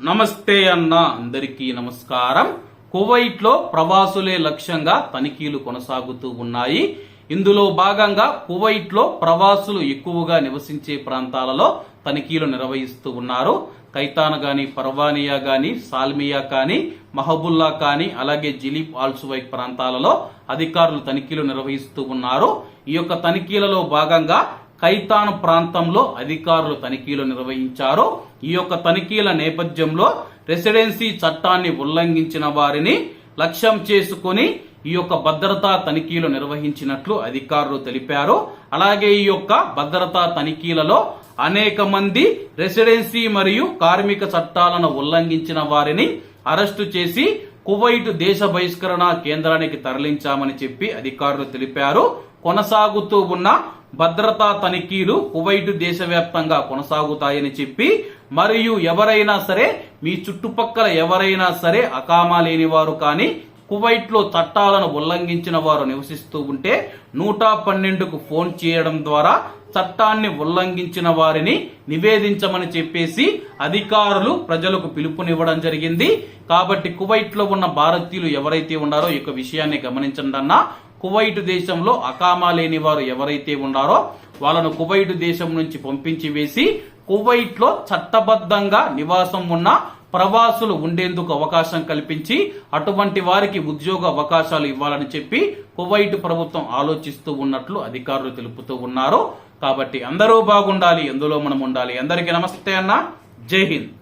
నమస్తే అన్న అందరికీ నమస్కారం. కువైట్లో ప్రవాసులే లక్ష్యంగా తనిఖీలు కొనసాగుతూ ఉన్నాయి. ఇందులో భాగంగా కువైట్లో ప్రవాసులు ఎక్కువగా నివసించే ప్రాంతాలలో తనిఖీలు నిర్వహిస్తూ ఉన్నారు. కైతాన్ గాని పర్వానియా గాని సాల్మియా కానీ మహబుల్లా కానీ అలాగే జిలీప్ ఆల్సువైక్ ప్రాంతాలలో అధికారులు తనిఖీలు నిర్వహిస్తూ ఉన్నారు. ఈ యొక్క తనిఖీలలో భాగంగా కైతాన్ ప్రాంతంలో అధికారులు తనిఖీలు నిర్వహించారు ఈ యొక్క తనిఖీల నేపథ్యంలో రెసిడెన్సీ చట్టాన్ని ఉల్లంఘించిన వారిని లక్ష్యం చేసుకొని ఈ యొక్క భద్రతా తనిఖీలు నిర్వహించినట్లు అధికారులు తెలిపారు. అలాగే ఈ యొక్క భద్రతా తనిఖీలలో అనేక మంది రెసిడెన్సీ మరియు కార్మిక చట్టాలను ఉల్లంఘించిన వారిని అరెస్టు చేసి కువైట్ దేశ బహిష్కరణ కేంద్రానికి తరలించామని చెప్పి అధికారులు తెలిపారు. కొనసాగుతూ ఉన్న భద్రతా తనిఖీలు కువైట్ దేశవ్యాప్తంగా కొనసాగుతాయని చెప్పి మరియు ఎవరైనా సరే మీ చుట్టుపక్కల ఎవరైనా సరే అకామా లేని వారు కానీ కువైట్లో చట్టాలను ఉల్లంఘించిన వారు నివసిస్తూ ఉంటే నూట పన్నెండుకు ఫోన్ చేయడం ద్వారా చట్టాన్ని ఉల్లంఘించిన వారిని నివేదించమని చెప్పేసి అధికారులు ప్రజలకు పిలుపునివ్వడం జరిగింది. కాబట్టి కువైట్లో ఉన్న భారతీయులు ఎవరైతే ఉన్నారో ఈ యొక్క విషయాన్ని గమనించండి అన్న. కువైట్ దేశంలో అకామా లేని వారు ఎవరైతే ఉన్నారో వాళ్ళను కువైట్ దేశం నుంచి పంపించి వేసి కువైట్లో చట్టబద్ధంగా నివాసం ఉన్న ప్రవాసులు ఉండేందుకు అవకాశం కల్పించి అటువంటి వారికి ఉద్యోగ అవకాశాలు ఇవ్వాలని చెప్పి కువైట్ ప్రభుత్వం ఆలోచిస్తూ ఉన్నట్లు అధికారులు తెలుపుతూ ఉన్నారు. కాబట్టి అందరూ బాగుండాలి ఎందులో మనం ఉండాలి. అందరికీ నమస్తే అన్న. జై హింద్.